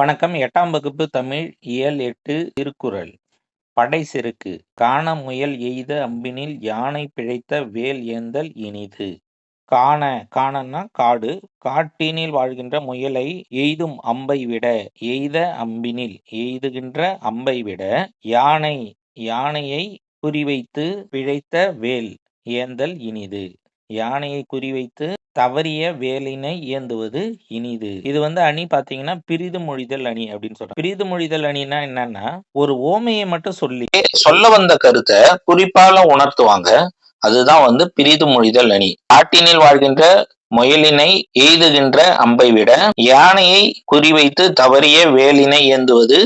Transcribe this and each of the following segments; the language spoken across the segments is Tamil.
வணக்கம். எட்டாம் வகுப்பு தமிழ் இயல் எட்டு திருக்குறள். படை செருக்கு. காண முயல் எய்த அம்பினில் யானை பிழைத்த வேல் ஏந்தல் இனிது. காண காணன்னா காடு. காட்டினில் வாழ்கின்ற முயலை எய்தும் அம்பை விட எய்த அம்பினில் எய்துகின்ற அம்பை விட யானை யானையை குறிவைத்து பிழைத்த வேல் ஏந்தல் இனிது. யானையை குறிவைத்து தவறிய வேலினை ஏந்துவது இனிது. இது வந்து அணி பாத்தீங்கன்னா பிரிது மொழிதல் அணி அப்படின்னு சொல்றாங்க. பிரிது மொழிதல் அணினா என்னன்னா ஒரு ஓமையை மட்டும் சொல்லி சொல்ல வந்த கருத்தை குறிப்பால உணர்த்துவாங்க. அதுதான் வந்து பிரிது மொழிதல் அணி. காட்டினில் வாழ்கின்ற முயலினை எய்துகின்ற அம்பை விட யானையை குறிவைத்து தவறிய வேலினை ஏந்துவது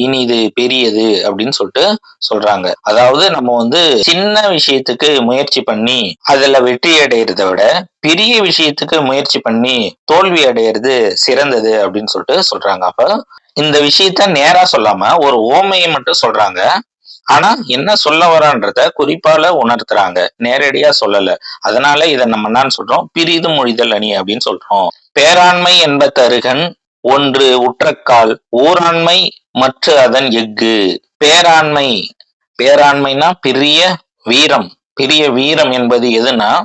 இனிது பெரியது அப்படின்னு சொல்லிட்டு சொல்றாங்க. அதாவது நம்ம வந்து சின்ன விஷயத்துக்கு முயற்சி பண்ணி அதுல வெற்றி அடையிறத விட பெரிய விஷயத்துக்கு முயற்சி பண்ணி தோல்வி அடையிறது சிறந்தது அப்படின்னு சொல்லிட்டு சொல்றாங்க. அப்ப இந்த விஷயத்த நேரா சொல்லாம ஒரு ஓமையை மட்டும் சொல்றாங்க. ஆனா என்ன சொல்ல வரான்றத குறிப்பால உணர்த்துறாங்க. நேரடியா சொல்லல. அதனால இதை நம்ம என்னன்னு சொல்றோம்? பிரிது மொழிதல் அணி அப்படின்னு சொல்றோம். பேராண்மை என்ப தருகன் ஒன்று உற்றக்கால் ஊராண்மை மற்ற அதன் எஃகு. பேராண்மை. பேராண்மைனா பெரிய வீரம். பெரிய வீரம் என்பது எதுனா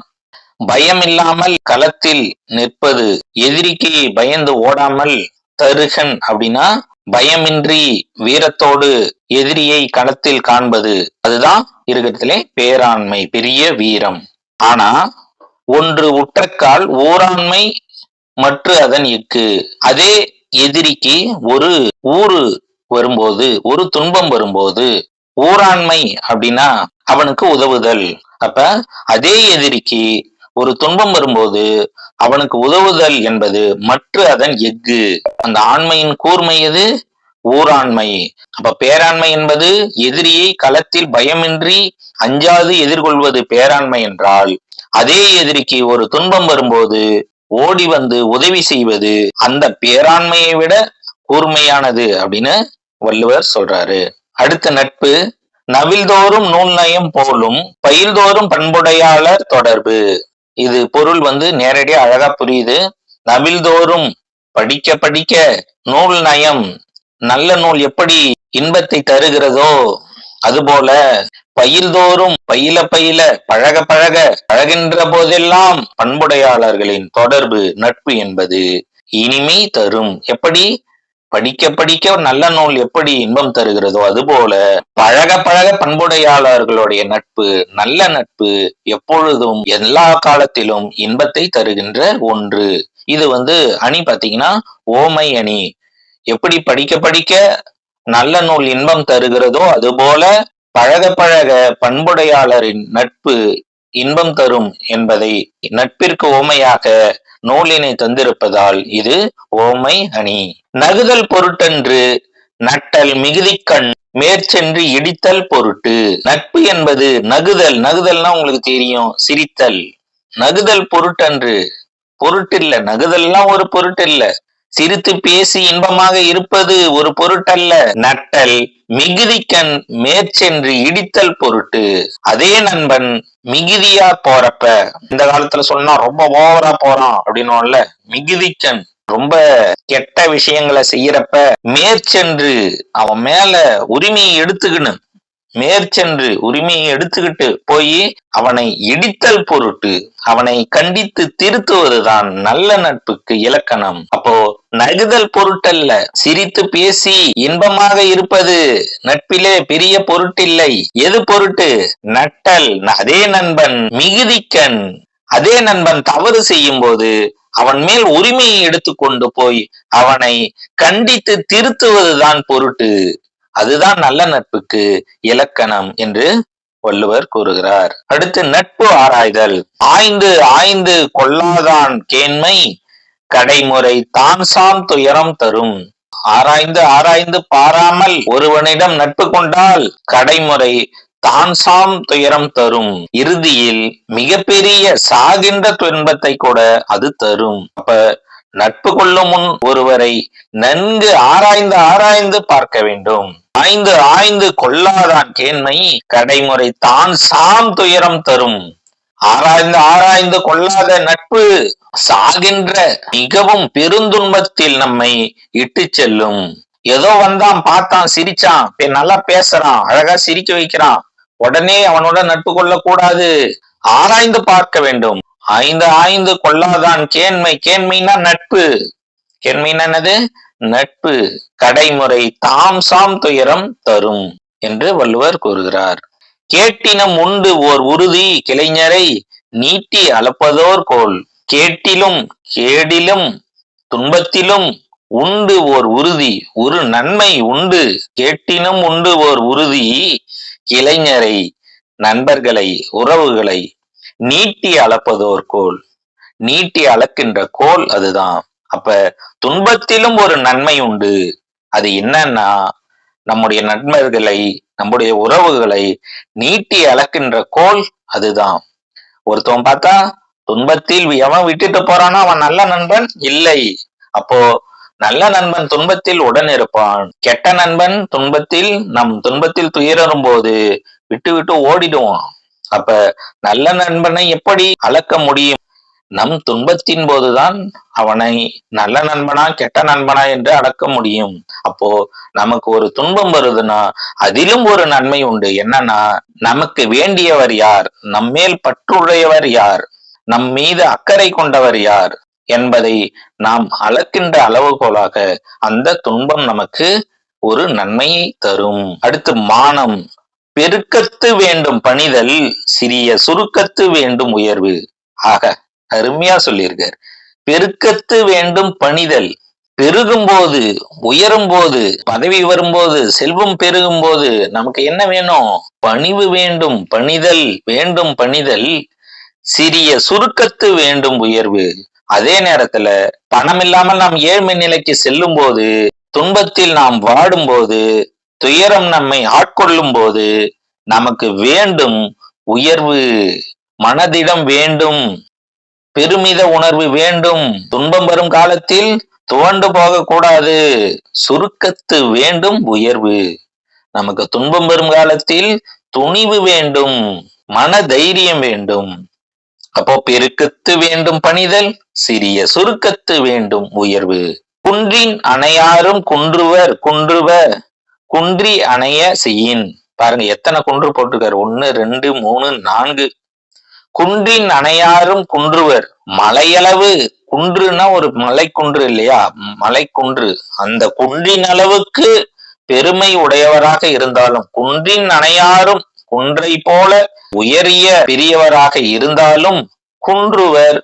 பயம் இல்லாமல் களத்தில் நிற்பது. எதிரிக்கு பயந்து ஓடாமல் தருகன் அப்படின்னா பயமின்றி வீரத்தோடு எதிரியை களத்தில் காண்பது. அதுதான் இருக்கிறதுலே பேராண்மை பெரிய வீரம். ஆனா ஒன்று உற்றக்கால் ஊராண்மை மற்ற அதன் இக்கு. அதே எதிரிக்கு ஒரு ஊரு வரும்போது ஒரு துன்பம் வரும்போது ஊராண்மை அப்படின்னா அவனுக்கு உதவுதல். அப்ப அதே எதிரிக்கு ஒரு துன்பம் வரும்போது அவனுக்கு உதவுதல் என்பது மற்ற அதன் எஃகு. அந்த ஆண்மையின் கூர்மை எது? ஊராண்மை அப்ப பேராண்மை என்பது எதிரியை களத்தில் பயமின்றி அஞ்சாது எதிர்கொள்வது பேராண்மை என்றால் அதே எதிரிக்கு ஒரு துன்பம் வரும்போது ஓடி வந்து உதவி செய்வது அந்த பேராண்மையை விட கூர்மையானது அப்படின்னு வள்ளுவர் சொல்றாரு. அடுத்த நட்பு நவில்தோறும் நூல் நயம் போலும் பயில்தோறும் பண்புடையாளர் தொடர்பு. இது பொருள் வந்து நேரடியா அழகா புரியுது. நவில்தோறும் படிக்க படிக்க நூல் நயம் நல்ல நூல் எப்படி இன்பத்தை தருகிறதோ அதுபோல பயில்தோறும் பயில பயில பழக பழக பழகின்ற போதெல்லாம் பண்புடையாளர்களின் தொடர்பு நட்பு என்பது இனிமை தரும். எப்படி? படிக்க படிக்க நல்ல நூல் எப்படி இன்பம் தருகிறதோ அதுபோல பழக பழக பண்புடையாளர்களுடைய நட்பு நல்ல நட்பு எப்பொழுதும் எல்லா காலத்திலும் இன்பத்தை தருகின்ற ஒன்று. இது வந்து அணி பாத்தீங்கன்னா ஓமை அணி. எப்படி படிக்க படிக்க நல்ல நூல் இன்பம் தருகிறதோ அதுபோல பழக பழக பண்புடையாளரின் நட்பு இன்பம் தரும் என்பதை நட்பிற்கு ஓமையாக நூலினை தந்திருப்பதால் இது ஓமை அணி. நகுதல் பொருட்டன்று நட்டல் மிகுதிக்கண் மேற்சென்று இடித்தல் பொருட்டு. நட்பு என்பது நகுதல் நகுதல்னா உங்களுக்கு தெரியும் சிரித்தல். நகுதல் பொருட்டன்று பொருட்டு இல்ல நகுதல்லாம் ஒரு பொருட்டு இல்ல சிரித்து பேசி இன்பமாக இருப்பது ஒரு பொருட்டல்ல. நட்டல் மிகுதிக்கண் மேற்சென்று இடித்தல் பொருட்டு. அதே நண்பன் மிகுதியா போறப்ப இந்த காலத்துல சொன்னா ரொம்ப ஓவரா போறான் அப்படின்னோம்ல. மிகுதிக்கண் ரொம்ப கெட்ட விஷயங்களை செய்யறப்ப மேற்சென்று அவன் மேல உரிமையை எடுத்துக்கணும் மேற்சென்று உரிமையை எடுத்துக்கிட்டு போய் அவனை இடித்தல் பொருட்டு அவனை கண்டித்து திருத்துவதுதான் நல்ல நட்புக்கு இலக்கணம். அப்போ நகுதல் பொருட்டல்ல. சிரித்து பேசி இன்பமாக இருப்பது நட்பிலே பெரிய பொருட்டில்லை. எது பொருட்டு? நட்டல். அதே நண்பன் மிகுதிக்கண். அதே நண்பன் தவறு செய்யும் போது அவன் மேல் உரிமையை எடுத்துக்கொண்டு போய் அவனை கண்டித்து திருத்துவதுதான் பொருட்டு. அதுதான் நல்ல நட்புக்கு இலக்கணம் என்று வள்ளுவர் கூறுகிறார். அடுத்து நட்பு ஆராய்தல். ஆய்ந்து ஆய்ந்து கொள்ளாதான் கேண்மை கடைமுறை தான் சாம் துயரம் தரும். ஆராய்ந்து ஆராய்ந்து பாராமல் ஒருவனிடம் நட்பு கொண்டால் கடைமுறை தான் சாம் துயரம் தரும். இறுதியில் மிகப்பெரிய சாகின்ற துன்பத்தை கூட அது தரும். அப்ப நட்பு கொள்ளும் முன் ஒருவரை நன்கு ஆராய்ந்து ஆராய்ந்து பார்க்க வேண்டும். ஆய்ந்து ஆய்ந்து கொள்ளாதான் கேண்மை கடைமுறை தான் சாம் துயரம் தரும். ஆராய்ந்து ஆராய்ந்து கொள்ளாத நட்பு சாகின்ற மிகவும் பெருந்துன்பத்தில் நம்மை இட்டு செல்லும். ஏதோ வந்தான் பார்த்தான் சிரிச்சான் நல்லா பேசுறான் அழகா சிரிக்க வைக்கிறான். உடனே அவனோட நட்பு கொள்ளக்கூடாது. ஆராய்ந்து பார்க்க வேண்டும். ஆய்ந்து ஆய்ந்து கொள்ளாதான் கேண்மை. கேண்மைனா நட்பு. கேண்மைனா என்னது? நட்பு. கடைமுறை தாம் சாம் துயரம் தரும் என்று வள்ளுவர் கூறுகிறார். கேட்டினம் உண்டு ஓர் உறுதி கிளைஞரை நீட்டி அளப்பதோர் கோல். கேட்டிலும் கேடிலும் துன்பத்திலும் உண்டு ஓர் உறுதி ஒரு நன்மை உண்டு. கேட்டினும் உண்டு ஓர் உறுதி இளைஞரை நண்பர்களை உறவுகளை நீட்டி அளப்பதோர் கோல். நீட்டி அளக்கின்ற கோல் அதுதான். அப்ப துன்பத்திலும் ஒரு நன்மை உண்டு. அது என்னன்னா நம்முடைய நண்பர்களை நம்முடைய உறவுகளை நீட்டி அளக்கின்ற கோல் அதுதான். ஒருத்தவன் பார்த்தா துன்பத்தில் எவன் விட்டுட்டு போறானா அவன் நல்ல நண்பன் இல்லை. அப்போ நல்ல நண்பன் துன்பத்தில் உடன் இருப்பான். கெட்ட நண்பன் துன்பத்தில் நம் துன்பத்தில் துயரும் போது விட்டு விட்டு ஓடிடுவான். அப்ப நல்ல நண்பனை எப்படி அளக்க முடியும்? நம் துன்பத்தின் போதுதான் அவனை நல்ல நண்பனா கெட்ட நண்பனா என்று அளக்க முடியும். அப்போ நமக்கு ஒரு துன்பம் வருதுன்னா அதிலும் ஒரு நன்மை உண்டு. என்னன்னா நமக்கு வேண்டியவர் யார்? நம்மேல் பற்றுடையவர் யார்? நம் மீது அக்கறை கொண்டவர் யார்? என்பதை நாம் அளக்கின்ற அளவுகோலாக அந்த துன்பம் நமக்கு ஒரு நன்மையை தரும். அடுத்து மானம். பெருக்கத்து வேண்டும் பணிதல் சிறிய சுருக்கத்து வேண்டும் உயர்வு. ஆக அருமையா சொல்லியிருக்கார். பெருக்கத்து வேண்டும் பணிதல். பெருகும் போது உயரும் போது பதவி வரும்போது செல்வம் பெருகும் போது நமக்கு என்ன வேணும்? பணிவு வேண்டும் பணிதல் வேண்டும் பணிதல். சிறிய சுருக்கத்து வேண்டும் உயர்வு. அதே நேரத்துல பணம் இல்லாமல் நாம் ஏழ்மை நிலைக்கு செல்லும் போது துன்பத்தில் நாம் வாடும் போது துயரம் நம்மை ஆட்கொள்ளும் போது நமக்கு வேண்டும் உயர்வு. மனதிடம் வேண்டும். பெருமித உணர்வு வேண்டும். துன்பம் வரும் காலத்தில் துவண்டு போகக்கூடாது. சுருக்கத்து வேண்டும் உயர்வு. நமக்கு துன்பம் வரும் காலத்தில் துணிவு வேண்டும். மன தைரியம் வேண்டும். அப்போ பெருக்கத்து வேண்டும் பணிதல் சிறிய சுருக்கத்து வேண்டும் உயர்வு. குன்றின் அணையாரும் குன்றுவர் குன்றுவ குன்றி அணைய செய்யின். பாருங்க எத்தனை குன்று போட்டிருக்காரு? ஒன்னு ரெண்டு மூணு நான்கு. குன்றின் அணையாரும் குன்றுவர். மலையளவு குன்றுனா ஒரு மலைக்குன்று இல்லையா? மலைக்குன்று. அந்த குன்றின் அளவுக்கு பெருமை உடையவராக இருந்தாலும் குன்றின் அணையாரும் குன்றை போல உயரிய பெரியவராக இருந்தாலும் குன்றுவர்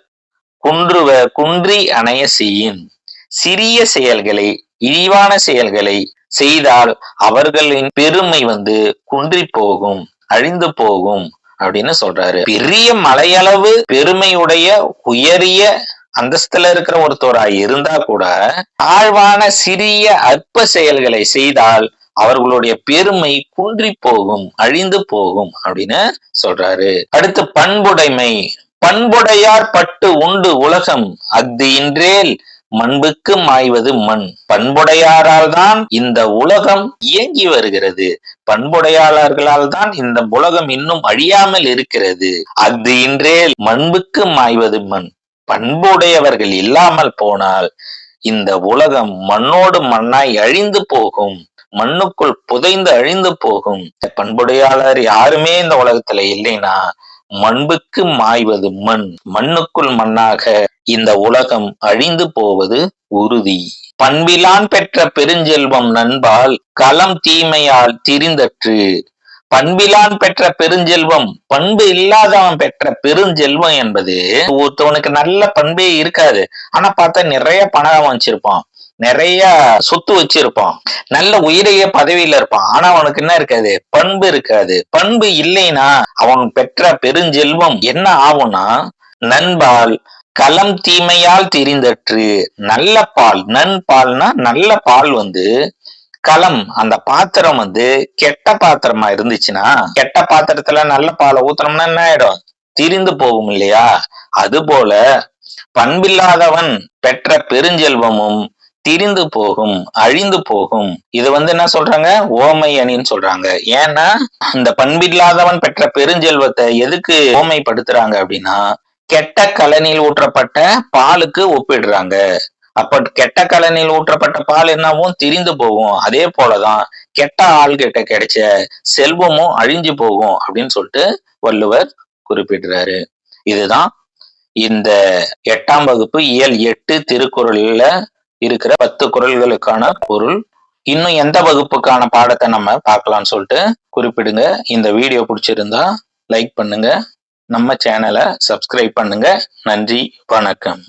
குன்றுவர் குன்றி அணைய செய்யும். சிறிய செயல்களை இழிவான செயல்களை செய்தால் அவர்களின் பெருமை வந்து குன்றி போகும் அழிந்து போகும். அப்படின்னு சொல்றாரு. பெரிய மலையளவு பெருமையுடைய உயரிய அந்தஸ்துல இருக்கிற ஒருத்தரா இருந்தா கூட தாழ்வான சிறிய அற்ப செயல்களை செய்தால் அவர்களுடைய பெருமை குன்றி போகும் அழிந்து போகும் அப்படின்னு சொல்றாரு. அடுத்து பண்புடைமை. பண்புடையார் பட்டு உண்டு உலகம். அஃது இன்றேல் மண்புக்கு மாய்வது மண். பண்புடையாரால் தான் இந்த உலகம் இயங்கி வருகிறது. பண்புடையாளர்களால் தான் இந்த உலகம் இன்னும் அழியாமல் இருக்கிறது. அது இன்றே மண்புக்கு மாய்வது மண். பண்புடையவர்கள் இல்லாமல் போனால் இந்த உலகம் மண்ணோடு மண்ணாய் அழிந்து போகும். மண்ணுக்குள் புதைந்து அழிந்து போகும். பண்புடையாளர் யாருமே இந்த உலகத்துல இல்லைன்னா மண்புக்கு மாய்வது மண் மண்ணுக்குள் மண்ணாக இந்த உலகம் அழிந்து போவது உறுதி. பண்பிலான் பெற்ற பெருஞ்செல்வம் நண்பால் களம் தீமையால் திரிந்தற்று. பண்பிலான் பெற்ற பெருஞ்செல்வம் பண்பு இல்லாதவன் பெற்ற பெருஞ்செல்வம் என்பது ஒருத்தவனுக்கு நல்ல பண்பே இருக்காது. ஆனா பார்த்தா நிறைய பணம் வச்சிருப்பான் நிறைய சொத்து வச்சிருப்பான். நல்ல உயிரிய பதவியில இருப்பான். ஆனா அவனுக்கு என்ன இருக்காது? பண்பு இருக்காது. பண்பு இல்லைன்னா அவன் பெற்ற பெருஞ்செல்வம் என்ன ஆகும்னா நண்பால் களம் தீமையால் தெரிந்தற்று நல்ல பால் நண்பால்னா நல்ல பால் வந்து களம் அந்த பாத்திரம் வந்து கெட்ட பாத்திரமா இருந்துச்சுன்னா கெட்ட பாத்திரத்துல நல்ல பாலை ஊத்தனோம்னா என்ன ஆயிடும்? திரிந்து போகும் இல்லையா? அது போல பண்பில்லாதவன் பெற்ற பெருஞ்செல்வமும் திரிந்து போகும் அழிந்து போகும். இது வந்து என்ன சொல்றாங்க? ஓமை அணின்னு சொல்றாங்க. ஏன்னா அந்த பண்பில்லாதவன் பெற்ற பெருஞ்செல்வத்தை எதுக்கு ஓமைப்படுத்துறாங்க அப்படின்னா கெட்ட கலனில் ஊற்றப்பட்ட பாலுக்கு ஒப்பிடுறாங்க. அப்ப கெட்ட கலனில் ஊற்றப்பட்ட பால் என்னவும் திரிந்து போகும். அதே போலதான் கெட்ட ஆள் கிட்ட கிடைச்ச செல்வமும் அழிஞ்சு போகும் அப்படின்னு சொல்லிட்டு வள்ளுவர் குறிப்பிடுறாரு. இதுதான் இந்த எட்டாம் வகுப்பு இயல் எட்டு திருக்குறள்ல இருக்கிற பத்து குறள்களுக்கான பொருள். இன்னும் எந்த வகுப்புக்கான பாடத்தை நம்ம பார்க்கலாம்னு சொல்லிட்டு குறிப்பிடுங்க. இந்த வீடியோ பிடிச்சிருந்தா லைக் பண்ணுங்க. நம்ம சேனலை சப்ஸ்கிரைப் பண்ணுங்க. நன்றி வணக்கம்.